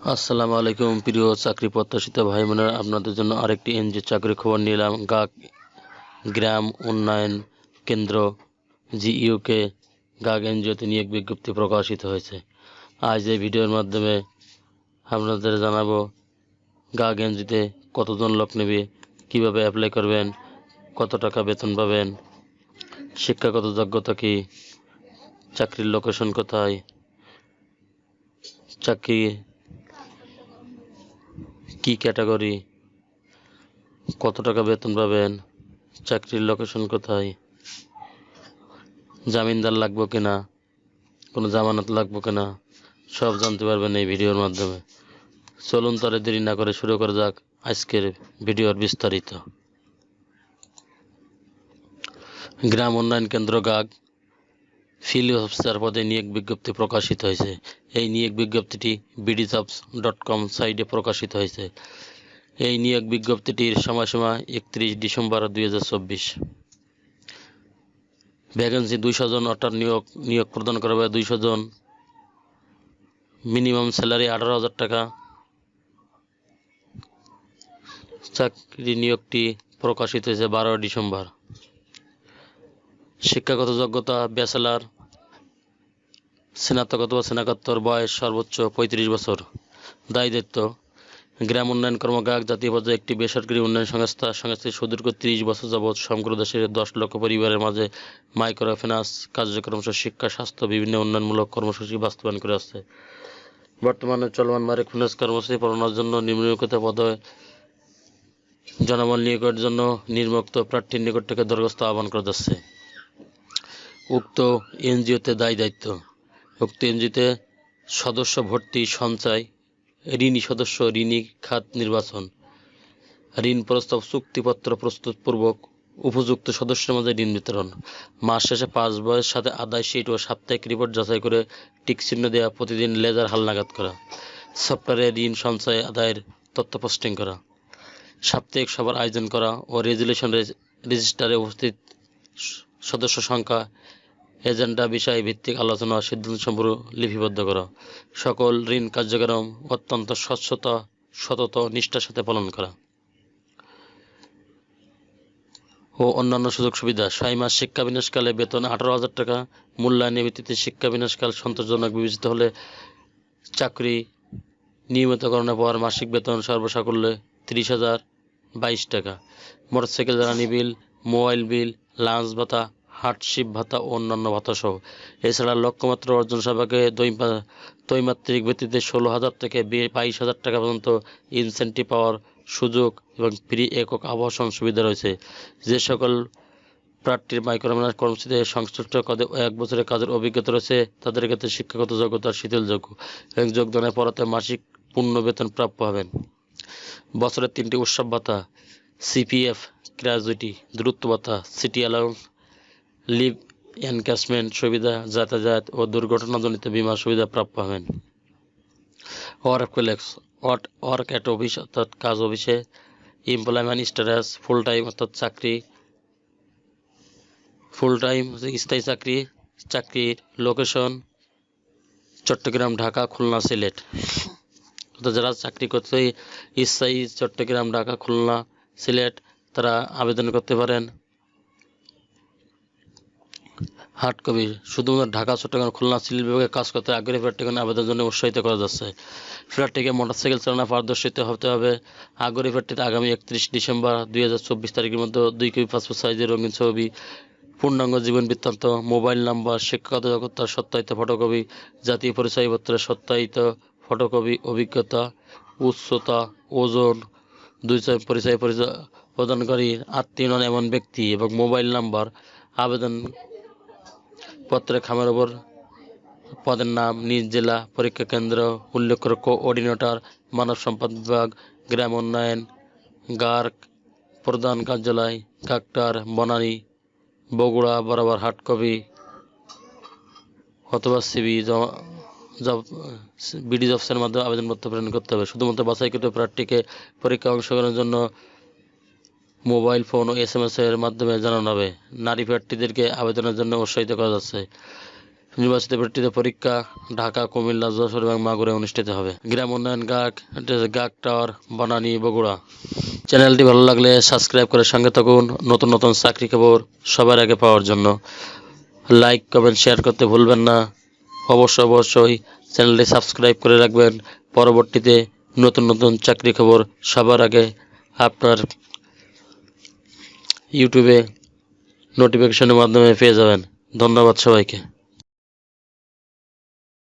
আসসালামু আলাইকুম, প্রিয় চাকরি প্রত্যাশিত ভাই বোনেরা আপনাদের জন্য আরেকটি এনজি চাকরি খবর নিলাম গাক গ্রাম উন্নয়ন কেন্দ্র, জিইউকে গাগ এনজিওতে নিয়োগ বিজ্ঞপ্তি প্রকাশিত হয়েছে। আজ এই ভিডিওর মাধ্যমে আপনাদের জানাব গাগ এনজিতে কতজন লোক নেবে, কীভাবে অ্যাপ্লাই করবেন, কত টাকা বেতন পাবেন, শিক্ষাগত যোগ্যতা কী, চাকরির লোকেশন কোথায়, চাকরি কি ক্যাটাগরি? কত টাকা বেতন পাবেন? চাকরির লোকেশন কোথায়? জামিনদার লাগবে কিনা? কোনো জামানত লাগবে কিনা? সব জানতে পারবেন এই ভিডিওর মাধ্যমে। চলুন তারে দেরি না করে শুরু করা যাক আজকের ভিডিওর বিস্তারিত। গ্রাম উন্নয়ন কেন্দ্র গাগ ফিল্ড অফিসার পদে নিয়োগ বিজ্ঞপ্তি প্রকাশিত হয়েছে। এই নিয়োগ বিজ্ঞপ্তিটি বিডিজবস ডট কম সাইটে প্রকাশিত হয়েছে। এই নিয়োগ বিজ্ঞপ্তিটির সময়সীমা একত্রিশ ডিসেম্বর দুই হাজার চব্বিশ। ভ্যাকেন্সি দুইশো জন, অর্থাৎ নিয়োগ নিয়োগ প্রদান করা হবে দুইশো জন। মিনিমাম স্যালারি আঠারো হাজার টাকা। চাকরি নিয়োগটি প্রকাশিত হয়েছে বারো ডিসেম্বর। শিক্ষাগত যোগ্যতা, ব্যাচেলার স্নাতক অথবা স্নাতকোত্তর বয়স সর্বোচ্চ পঁয়ত্রিশ বছর। দায়ী দায়িত্ব। গ্রাম উন্নয়ন কর্মকাগ জাতীয় পর্যায়ে একটি বেসরকারি উন্নয়ন সংস্থা। সংস্থাটি সুদীর্ঘ তিরিশ বছর যাবৎ সমগ্র দেশের দশ লক্ষ পরিবারের মাঝে মাইক্রো ফিন্যান্স কার্যক্রম শিক্ষা, স্বাস্থ্য, বিভিন্ন উন্নয়নমূলক কর্মসূচি বাস্তবায়ন করে আসছে। বর্তমানে চলমান মাইক্রো ফিন্যান্স কর্মসূচি পালনের জন্য নিম্নলিখিত পদে জনবল নিয়োগের জন্য নির্মুক্ত প্রার্থীর নিকট থেকে দরখাস্ত আহ্বান করা যাচ্ছে। উক্ত এনজিওতে দায়ী দায়িত্ব। উক্ত এনজিওতে সদস্য ভর্তি সঞ্চয়, ঋণী সদস্য, ঋণী খাত নির্বাচন, ঋণ প্রস্তাব চুক্তিপত্র প্রস্তুতপূর্বক উপযুক্ত সদস্যের মাঝে ঋণ বিতরণ। মাস শেষে পাঁচ বয়সের সাথে আদায় শিট ও সাপ্তাহিক রিপোর্ট যাচাই করে টিক চিহ্ন দেওয়া প্রতিদিন লেজার হালনাগাদ করা, সফটওয়্যারে ঋণ সঞ্চয় আদায়ের তথ্য পোস্টিং করা, সাপ্তাহিক সভার আয়োজন করা ও রেজুলেশন রেজিস্টারে উপস্থিত সদস্য সংখ্যা এজেন্ডা বিষয় ভিত্তিক আলোচনা সিদ্ধান্ত সম্পর্ক লিপিবদ্ধ করা। সকল ঋণ কার্যক্রম অত্যন্ত স্বচ্ছতা, সতত, নিষ্ঠার সাথে পালন করা। ও অন্যান্য সুযোগ সুবিধা ছয় মাস শিক্ষা বিনাশকালে বেতন আঠারো হাজার টাকা, মূল্যায়নের ভিত্তিতে শিক্ষা বিনাশকাল সন্তোষজনক বিবেচিত হলে চাকরি নিয়মিতকরণের পর মাসিক বেতন সর্বসাকুল্যে তিরিশ হাজার বাইশ টাকা। মোটরসাইকেল, জ্বালানি বিল, মোবাইল বিল, লাঞ্চ ভাতা হার্টশিপ ভাতা ও অন্যান্য ভাতা সহ। এছাড়া লক্ষ্যমাত্রা অর্জন সভাকে দ্বৈমাত্রিক ভিত্তিতে ষোলো হাজার থেকে বাইশ হাজার টাকা পর্যন্ত ইনসেন্টিভ পাওয়ার সুযোগ এবং ফ্রি একক আবাসন সুবিধা রয়েছে। যে সকল প্রার্থীর মাইক্রোম্যানেজ কর্মসূচিতে সংশ্লিষ্ট কাজে এক বছরের কাজের অভিজ্ঞতা রয়েছে, তাদের ক্ষেত্রে শিক্ষাগত যোগ্যতার শিথিলযোগ্য এবং যোগদানের পরতে মাসিক পূর্ণ বেতন প্রাপ্য হবেন। বছরের তিনটি উৎসব ভাতা সিপিএফ গ্র্যাজুইটি দূরত্ব ভাতা সিটি অ্যালাউন্স লিভ এনক্যাশমেন্ট সুবিধা, যাতায়াত ও দুর্ঘটনাজনিত বীমা সুবিধা প্রাপ্য হবেন। Work flex work at office অর্থাৎ কাজ অফিসে, এমপ্লয়মেন্ট স্ট্যাটাস ফুল টাইম অর্থাৎ চাকরি ফুল টাইম স্থায়ী চাকরি, চাকরির লোকেশন, চট্টগ্রাম, ঢাকা, খুলনা, সিলেট। তো যারা চাকরি করতে স্থায়ী চট্টগ্রাম, ঢাকা, খুলনা, সিলেট, তারা আবেদন করতে পারেন। Hard copy. শুধুমাত্র ঢাকা, চট্টগ্রাম, খুলনা, সিলেট বিভাগে কাজ করতে আগ্রহী প্রার্থীগণ আবেদনের জন্য উৎসাহিত করা যাচ্ছে। প্রার্থীকে মোটরসাইকেল চালানো পারদর্শিত হতে হবে। আগ্রহী প্রার্থীতে আগামী একত্রিশ ডিসেম্বর দুই চব্বিশ তারিখের মধ্যে দুই কপি পাসপোর্ট সাইজের রঙিন ছবি, পূর্ণাঙ্গ জীবন বৃত্তান্ত, মোবাইল নাম্বার, শিক্ষাগত যোগ্যতার সত্যায়িত ফটোকপি, জাতীয় পরিচয়পত্রের সত্যায়িত ফটোকপি, অভিজ্ঞতা, উচ্চতা, ওজন, দুই পরিচয় পরিচয় প্রদানকারী, আত্মীয় নন এমন ব্যক্তি, এবং মোবাইল নাম্বার, আবেদন পত্রের খামের ওপর পদের নাম, নিজ জেলা, পরীক্ষা কেন্দ্র উল্লেখ করে কোঅর্ডিনেটর মানব সম্পদ বিভাগ, গ্রাম উন্নয়ন, গার্ক, প্রধান কার্যালয় কাকটার বনানী, বগুড়া, বরাবর হার্ড কপি অথবা সিবি জব, বিডি জবসের মাধ্যমে আবেদনপত্র প্রেরণ করতে হবে। শুধুমাত্র বাছাইকৃত প্রার্থীকে পরীক্ষা অংশগ্রহণের জন্য মোবাইল ফোন ও এস এম এস এর মাধ্যমে জানানো হবে। নারী প্রার্থীদেরকে আবেদনের জন্য উৎসাহিত করা যাচ্ছে। নির্বাচিত প্রার্থীদের পরীক্ষা ঢাকা, কুমিল্লা, যশোর এবং মাগুরে অনুষ্ঠিত হবে। গ্রাম উন্নয়ন গাক গাক টাওয়ার, বানানি, বগুড়া। চ্যানেলটি ভালো লাগলে সাবস্ক্রাইব করে সঙ্গে থাকুন। নতুন নতুন চাকরি খবর সবার আগে পাওয়ার জন্য। লাইক, কমেন্ট, শেয়ার করতে ভুলবেন না। অবশ্যই অবশ্যই চ্যানেলটি সাবস্ক্রাইব করে রাখবেন। পরবর্তীতে নতুন নতুন চাকরি খবর সবার আগে আপনার ইউটিউবে নোটিফিকেশনের মাধ্যমে পেয়ে যাবেন। ধন্যবাদ সবাইকে।